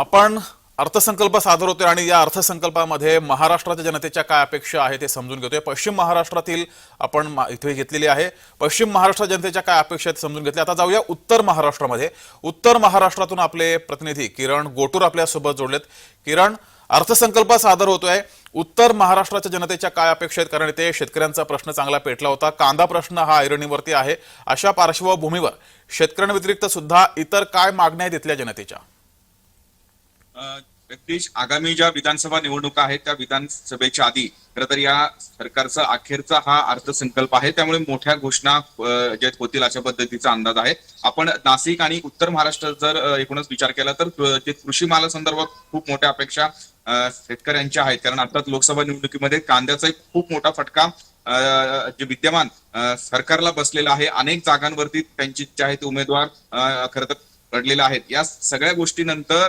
आपण अर्थसंकल्प सादर होतोय आणि या अर्थसंकल्पामध्ये महाराष्ट्राच्या जनतेच्या काय अपेक्षा आहे ते समजून घेतोय. पश्चिम महाराष्ट्रातील आपण मा- इथे घेतलेली आहे. पश्चिम महाराष्ट्र जनतेच्या काय अपेक्षा आहेत समजून घेतल्या आता जाऊया उत्तर महाराष्ट्रामध्ये. उत्तर महाराष्ट्रातून आपले प्रतिनिधी किरण गोटूर आपल्यासोबत जोडलेत. किरण अर्थसंकल्प सादर होतोय. उत्तर महाराष्ट्राच्या जनतेच्या काय अपेक्षा आहेत? कारण इथे शेतकऱ्यांचा प्रश्न चांगला पेटला होता. कांदा प्रश्न हा ऐरणीवरती आहे. अशा पार्श्वभूमीवर शेतकऱ्यांव्यतिरिक्त सुद्धा इतर काय मागण्या आहेत इथल्या जनतेच्या? आगामी ज्या विधानसभा निवडणुका आहेत त्या विधानसभेच्या आधी खरं तर या सरकारचा अखेरचा हा अर्थसंकल्प आहे. त्यामुळे मोठ्या घोषणा जे ज्या होतील अशा पद्धतीचा अंदाज आहे. आपण नाशिक आणि उत्तर महाराष्ट्र जर एकूणच विचार केला तर ते कृषी मालासंदर्भात खूप मोठ्या अपेक्षा शेतकऱ्यांच्या आहेत. कारण आता लोकसभा निवडणुकीमध्ये कांद्याचा एक खूप मोठा फटका अ, जे विद्यमान सरकारला बसलेला आहे. अनेक जागांवरती त्यांची जे आहेत उमेदवार खर खरं तर घडलेल्या आहेत. या सगळ्या गोष्टीनंतर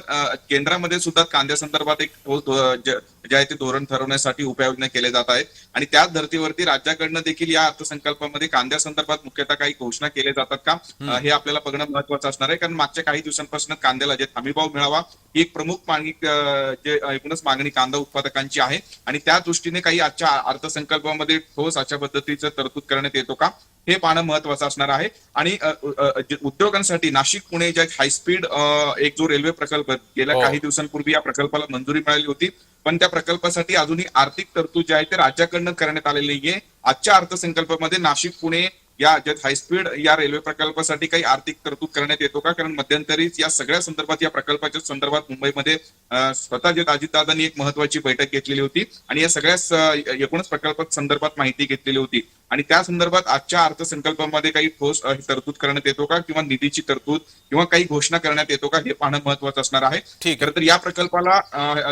केंद्रामध्ये सुद्धा कांद्यासंदर्भात एक ठोस ज- आहे ते धोरण ठरवण्यासाठी उपाययोजना केले जात आहेत. आणि त्याच धर्तीवरती राज्याकडनं देखील या अर्थसंकल्पामध्ये कांद्यासंदर्भात मुख्यतः काही घोषणा केल्या जातात का? हे आपल्याला बघणं महत्वाचं असणार आहे. कारण मागच्या काही दिवसांपासून कांद्याला जे हमीभाव मिळावा ही एक प्रमुख मागणी जे एकूणच मागणी कांदा उत्पादकांची आहे. आणि त्या दृष्टीने काही आजच्या अर्थसंकल्पामध्ये ठोस अशा पद्धतीचं तरतूद करण्यात येतो का? हे पाहणं महत्वाचं असणार आहे. आणि उद्योगांसाठी नाशिक पुणे ज्या हायस्पीड एक जो रेल्वे प्रकल्प गेल्या हो. काही दिवसांपूर्वी या प्रकल्पाला मंजुरी मिळाली होती. पण त्या प्रकल्पासाठी अजूनही आर्थिक तरतूद जी आहे ते राज्याकडनं करण्यात आलेली आहे आजच्या अर्थसंकल्पामध्ये नाशिक पुणे या ज्या हायस्पीड या रेल्वे प्रकल्पासाठी काही आर्थिक तरतूद करण्यात येतो का? कारण मध्यंतरीच या सगळ्या संदर्भात या प्रकल्पाच्या संदर्भात मुंबईमध्ये स्वतः जे अजितदादांनी एक महत्वाची बैठक घेतलेली होती आणि या सगळ्या एकूणच प्रकल्पात संदर्भात माहिती घेतलेली होती. आणि त्या संदर्भात आजच्या अर्थसंकल्पामध्ये काही ठोस तरतूद करण्यात येतो का? किंवा निधीची तरतूद किंवा काही घोषणा करण्यात येतो का? हे पाहणं महत्वाचं असणार आहे. खरं तर या प्रकल्पाला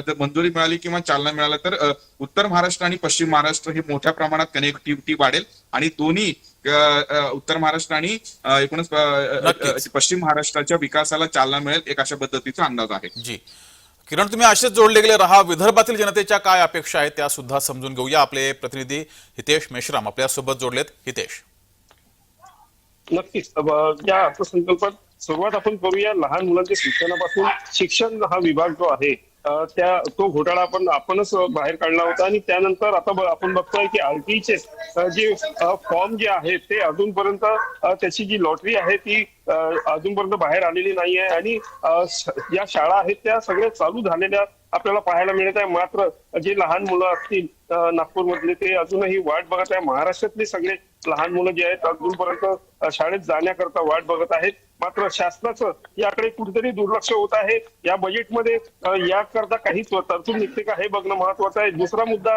जर मंजुरी मिळाली किंवा चालना मिळाला तर उत्तर महाराष्ट्र आणि पश्चिम महाराष्ट्र हे मोठ्या प्रमाणात कनेक्टिव्हिटी वाढेल आणि दोन्ही उत्तर महाराष्ट्र आणि एकूणच पश्चिम महाराष्ट्राच्या विकासाला चालना मिळेल एक अशा पद्धतीचा अंदाज आहे. जी. किरण तुम्ही असेच जोडले गेले राहा. विदर्भातील जनतेच्या काय अपेक्षा आहेत त्या सुद्धा समजून घेऊया. आपले प्रतिनिधी हितेश मेश्राम आपल्यासोबत जोडलेत. हितेश. नक्कीच. अब, या अर्थसंकल्पात सुरुवात आपण करूया. लहान मुलांच्या शिक्षणापासून शिक्षण हा विभाग जो आहे त्या तो घोटाळा आपण आपणच बाहेर काढला होता आणि त्यानंतर आता आपण बघतोय की आरटीचे जे फॉर्म जे आहेत ते अजूनपर्यंत त्याची जी लॉटरी आहे ती अजूनपर्यंत बाहेर आलेली नाहीये आणि या शाळा आहेत त्या सगळ्या चालू झालेल्या आपल्याला पाहायला मिळत आहे. मात्र जे लहान मुलं असतील नागपूर मधले ते अजूनही वाट बघत आहे. महाराष्ट्रातले सगळे लहान मुलं जे आहेत अजूनपर्यंत शाळेत जाण्याकरता वाट बघत आहेत. मात्र शासनाचं याकडे कुठेतरी दुर्लक्ष होत आहे. या बजेटमध्ये याकरता काही त्व- तरतूद निघते का हे बघणं महत्वाचं आहे. दुसरा मुद्दा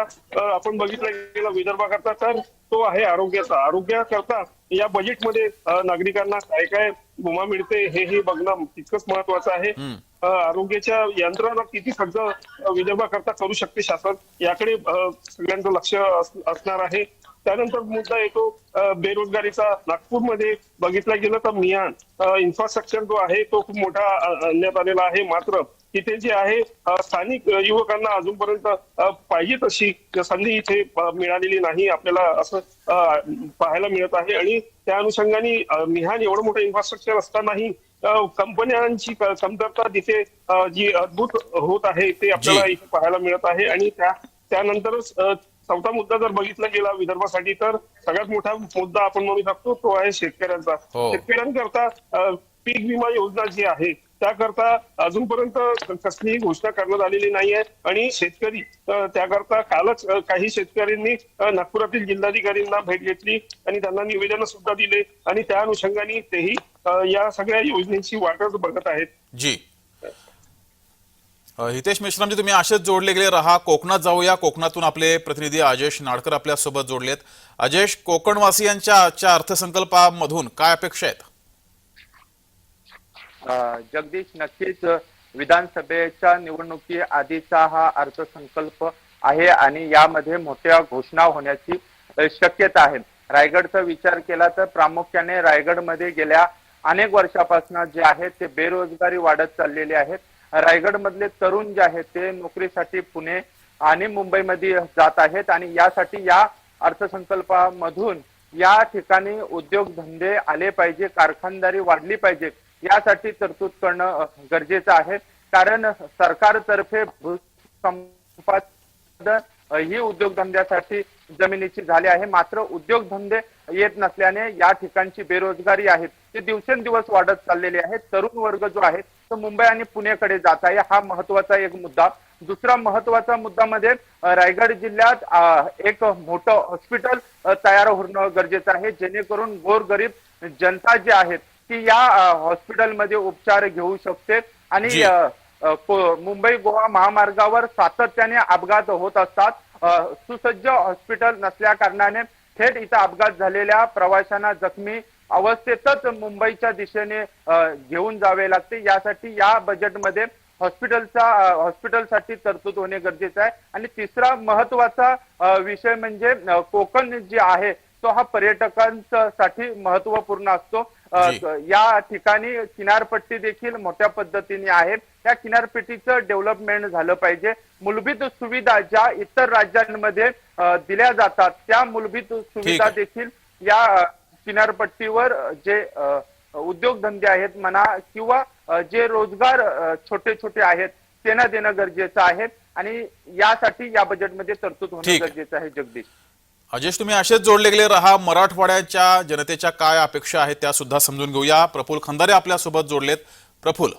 आपण बघितला गेला विदर्भाकरता तर तो आहे आरोग्याचा. आरोग्याकरता या बजेटमध्ये नागरिकांना काय काय विमा मिळते हे हे बघणं तितकंच महत्वाचं आहे. आरोग्याच्या यंत्रणा किती अ, विदर्भाकरता करू शकते शासन? याकडे सगळ्यांचं लक्ष अस- असणार आहे. त्यानंतर मुद्दा येतो बेरोजगारीचा. नागपूरमध्ये बघितला गेलं तर मियान इन्फ्रास्ट्रक्चर जो आहे तो खूप मोठा आणण्यात आलेला आहे. मात्र तिथे जे आहे स्थानिक युवकांना अजूनपर्यंत पाहिजे तशी संधी इथे मिळालेली नाही. आपल्याला असं पाहायला मिळत आहे. आणि त्या अनुषंगाने मिहान एवढं मोठं इन्फ्रास्ट्रक्चर असतानाही कंपन्यांची कमतरता तिथे जी अद्भुत होत आहे ते आपल्याला. इथे पाहायला मिळत आहे. आणि त्या त्यानंतरच चौथा मुद्दा जर बघितला गेला विदर्भासाठी तर सगळ्यात मोठा मुद्दा आपण म्हणू शकतो तो आहे शेतकऱ्यांचा. हो. शेतकऱ्यांकरता पीक विमा योजना जी आहे त्याकरता अजूनपर्यंत कसलीही घोषणा करण्यात आलेली नाहीये. आणि शेतकरी त्याकरता कालच काही शेतकऱ्यांनी नागपुरातील जिल्हाधिकाऱ्यांना भेट घेतली आणि त्यांना निवेदन सुद्धा दिले. आणि त्या अनुषंगाने तेही या सगळ्या योजनेची वाटच बघत आहेत. जी. हितेश मेश्रामजी तुम्ही असेच जोडले गेले. राहा कोकणात जाऊया. कोकणातून आपले प्रतिनिधी अजेश नाडकर आपल्यासोबत जोडलेत. अजेश कोकणवासियांच्या आजच्या अर्थसंकल्पामधून काय अपेक्षा आहेत? जगदीश नक्कीच विधानसभेच्या निवडणुकी आधीचा हा अर्थसंकल्प आहे आणि यामध्ये मोठ्या घोषणा होण्याची शक्यता आहे. रायगडचा विचार केला तर प्रामुख्याने रायगडमध्ये गेल्या अनेक वर्षापासून जे आहे ते बेरोजगारी वाढत चाललेली रायगड रायगडमधले तरुण जे आहेत ते नोकरीसाठी पुणे आणि मुंबईमध्ये जात आहेत आणि यासाठी या अर्थसंकल्पामधून या ठिकाणी उद्योगधंदे आले पाहिजे कारखानदारी वाढली पाहिजे यासाठी तरतूद करणं गरजेचं आहे. कारण सरकारतर्फे भूसंपादन ही उद्योगधंद्यासाठी जमिनीची झाली आहे. मात्र उद्योगधंदे येत नसल्याने या ठिकाणची बेरोजगारी आहे ती दिवसेंदिवस वाढत चाललेली आहे. तरुण वर्ग जो आहे तो मुंबई आणि पुणेकडे जात आहे. हा महत्त्वाचा एक मुद्दा. दुसरा महत्त्वाचा मुद्दा मध्ये अ, रायगड जिल्ह्यात एक मोठं हॉस्पिटल तयार होणं गरजेचं आहे. जेणेकरून गोरगरीब जनता जी आहेत ती या हॉस्पिटलमध्ये उपचार घेऊ शकते आणि मुंबई गोवा महामार्गावर सातत्याने अपघात होत असतात. सुसज्ज हॉस्पिटल नसल्या कारणाने थेट इथं अपघात झालेल्या प्रवाशांना जखमी अवस्थेतच मुंबईच्या दिशेने घेऊन जावे लागते. यासाठी या बजेटमध्ये हॉस्पिटलचा हॉस्पिटलसाठी तरतूद होणे गरजेचं आहे. आणि तिसरा महत्त्वाचा विषय म्हणजे कोकण जे आहे तो हा पर्यटकांसाठी महत्त्वपूर्ण असतो. या ठिकाणी किनारपट्टी देखील मोठ्या पद्धतीने आहे या किनारपट्टीचं डेव्हलपमेंट झालं पाहिजे मूलभूत सुविधा ज्या इतर राज्यांमध्ये दिल्या जातात त्या मूलभूत सुविधा. देखील या किनारपट्टीवर जे उद्योगधंदे आहेत म्हणा किंवा जे रोजगार छोटे छोटे आहेत त्यांना देणं गरजेचं आहे आणि यासाठी या बजेटमध्ये तरतूद होणं. गरजेचं आहे जगदीश अजेश तुम्ही असेच जोडले गेले राहा. मराठवाड्याच्या जनतेच्या काय अपेक्षा आहेत त्या सुद्धा समजून घेऊया. प्रफुल खंदारे आपल्यासोबत जोडलेत. प्रफुल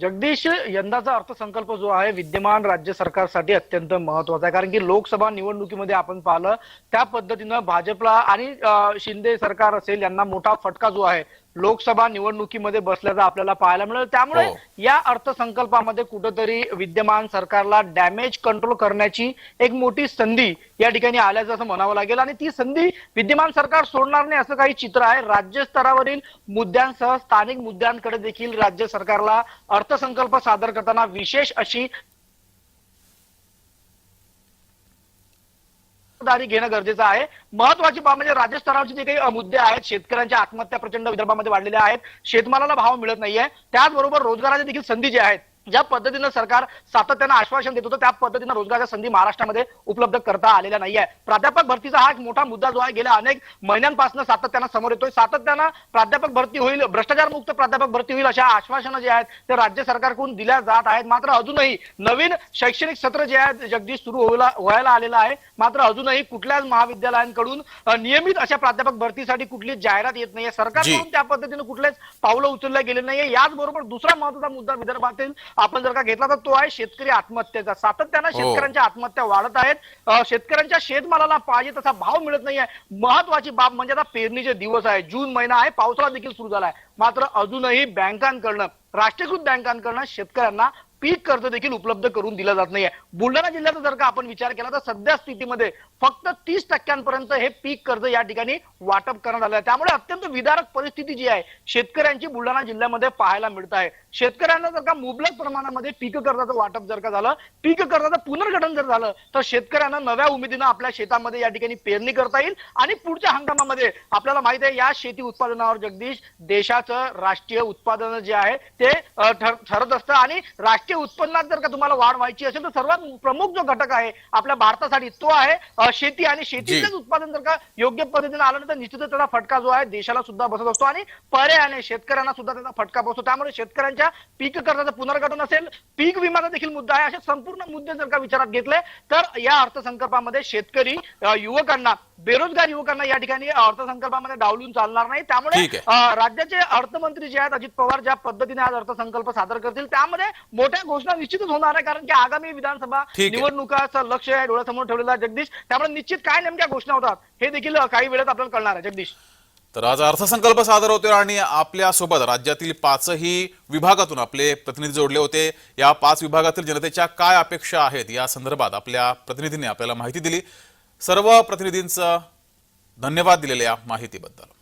जगदीश यंदाचा अर्थसंकल्प जो आहे विद्यमान राज्य सरकारसाठी अत्यंत महत्त्वाचा आहे. कारण की लोकसभा निवडणुकीमध्ये आपण पाहिलं त्या पद्धतीनं भाजपला आणि शिंदे सरकार असेल यांना मोठा फटका जो आहे लोकसभा निवडणुकीमध्ये बसल्याचा आपल्याला पाहायला मिळेल. त्यामुळे हो. या अर्थसंकल्पामध्ये कुठंतरी विद्यमान सरकारला डॅमेज कंट्रोल करण्याची एक मोठी संधी या ठिकाणी आल्याचं असं म्हणावं लागेल. आणि ती संधी विद्यमान सरकार सोडणार नाही असं काही चित्र आहे. राज्य स्तरावरील मुद्द्यांसह स्थानिक मुद्द्यांकडे देखील राज्य सरकारला अर्थसंकल्प सादर करताना विशेष अशी खबरदारी घेणं गरजेचं आहे. महत्वाची बाब म्हणजे राज्य स्तरावरचे जे काही मुद्दे आहेत शेतकऱ्यांच्या आत्महत्या प्रचंड विदर्भामध्ये वाढलेल्या आहेत. शेतमालाला भाव मिळत नाहीये. त्याचबरोबर रोजगाराच्या देखील संधी ज्या आहेत ज्या पद्धतीनं सरकार सातत्यानं आश्वासन देत होतं त्या पद्धतीनं रोजगाराच्या संधी महाराष्ट्रामध्ये उपलब्ध करता आलेल्या नाहीये. प्राध्यापक भरतीचा हा एक मोठा मुद्दा जो आहे गेल्या अनेक महिन्यांपासून सातत्यानं समोर येतोय. सातत्यानं प्राध्यापक भरती होईल भ्रष्टाचार मुक्त प्राध्यापक भरती होईल अशा आश्वासनं जे आहेत ते राज्य सरकारकडून दिल्या जात आहेत. मात्र अजूनही नवीन शैक्षणिक सत्र जे आहे जगदीश सुरू व्हायला आलेलं आहे. मात्र अजूनही कुठल्याच महाविद्यालयांकडून नियमित अशा प्राध्यापक भरतीसाठी कुठली जाहिरात येत नाहीये. सरकारकडून त्या पद्धतीने कुठलेच पावलं उचलले गेले नाहीये. याचबरोबर दुसरा महत्त्वाचा मुद्दा विदर्भातील आपण जर का घेतला तर तो आहे शेतकरी आत्महत्येचा सातत्यानं हो. शेतकऱ्यांच्या आत्महत्या वाढत आहेत शेतकऱ्यांच्या शेतमालाला पाहिजे तसा भाव मिळत नाहीये. महत्वाची बाब म्हणजे आता पेरणीचे दिवस आहे. जून महिना आहे पावसाळा देखील सुरू झाला आहे मात्र अजूनही बँकांकडनं राष्ट्रीयकृत बँकांकडनं शेतकऱ्यांना पीक कर्ज देखील उपलब्ध करून दिलं जात नाहीये. बुलढाणा जिल्ह्याचा जर का आपण विचार केला तर सध्या स्थितीमध्ये फक्त तीस टक्क्यांपर्यंत हे पीक कर्ज या ठिकाणी वाटप करण्यात आलं आहे. त्यामुळे अत्यंत विदारक परिस्थिती जी आहे शेतकऱ्यांची बुलढाणा जिल्ह्यामध्ये पाहायला मिळत आहे. शेतकऱ्यांना जर का मुबलक प्रमाणामध्ये पीक कर्जाचं वाटप जर का झालं पीक कर्जाचं पुनर्गठन जर झालं तर शेतकऱ्यांना नव्या उमेदीनं आपल्या शेतामध्ये या ठिकाणी पेरणी करता येईल आणि पुढच्या हंगामामध्ये आपल्याला माहीत आहे या शेती उत्पादनावर जगदीश देशाचं राष्ट्रीय उत्पादन जे आहे ते ठरत असतं आणि राष्ट्रीय उत्पन्नात जर का तुम्हाला वाढ व्हायची असेल तर सर्वात प्रमुख जो घटक आहे आपल्या भारतासाठी तो आहे शेती आणि शेतीचंच उत्पादन जर का योग्य पद्धतीने आलं तर निश्चितच त्याचा फटका जो आहे देशाला सुद्धा बसत असतो आणि पर्यायाने शेतकऱ्यांना सुद्धा त्याचा फटका बसतो. त्यामुळे शेतकऱ्यांच्या पीक कर्जाचं पुनर्गठन असेल पीक विमाचा देखील मुद्दा आहे असे संपूर्ण मुद्दे जर का विचारात घेतले तर या अर्थसंकल्पामध्ये शेतकरी युवकांना बेरोजगार युवकांना या ठिकाणी अर्थसंकल्पामध्ये डावलून चालणार नाही. त्यामुळे राज्याचे अर्थमंत्री जे आहेत अजित पवार ज्या पद्धतीने आज अर्थसंकल्प सादर करतील त्यामध्ये मोठ्या घोषणा निश्चितच होणार आहे कारण की आगामी विधानसभा. निवडणुकाचं लक्ष आहे डोळ्यासमोर ठेवलेलं आहे जगदीश. त्यामुळे निश्चित काय नेमक्या घोषणा होतात हे देखील काही वेळेत आपल्याला कळणार आहे. जगदीश. तर आज अर्थसंकल्प सादर होतो आणि आपल्यासोबत राज्यातील पाचही विभागातून आपले प्रतिनिधी जोडले होते. या पाच विभागातील जनतेच्या काय अपेक्षा आहेत? या संदर्भात आपल्या प्रतिनिधींनी आपल्याला माहिती दिली. सर्व प्रतिनिधींचं धन्यवाद दिलेल्या माहितीबद्दल.